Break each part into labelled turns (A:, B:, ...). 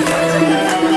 A: Thank you.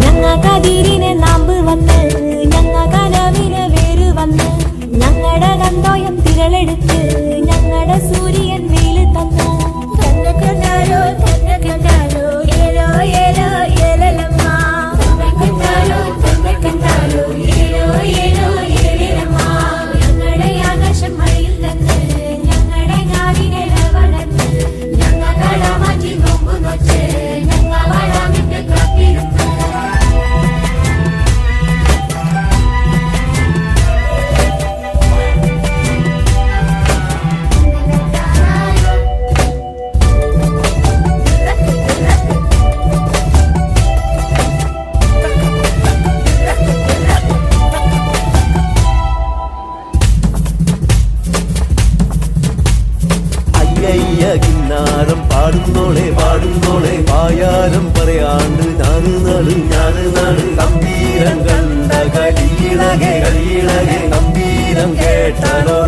A: ഞങ്ങ
B: കതിരിനെ നാമ്പ് വന്ന് ഞങ്ങ കനവിന് വേര് വന്ന് ഞങ്ങളുടെ കന്തോയം തിരളെടുത്ത്
C: അയ്യയ്യ കിന്നാരം പാടുന്നോളെ പാടുന്നോളെ. പായാരം പറയാണ്ട് ഞാൻ നാട് ഞാൻ നാട് കമ്പീരം കണ്ട കളിയിളകെ കളിയിളകെ കമ്പീരം കേട്ടാലോ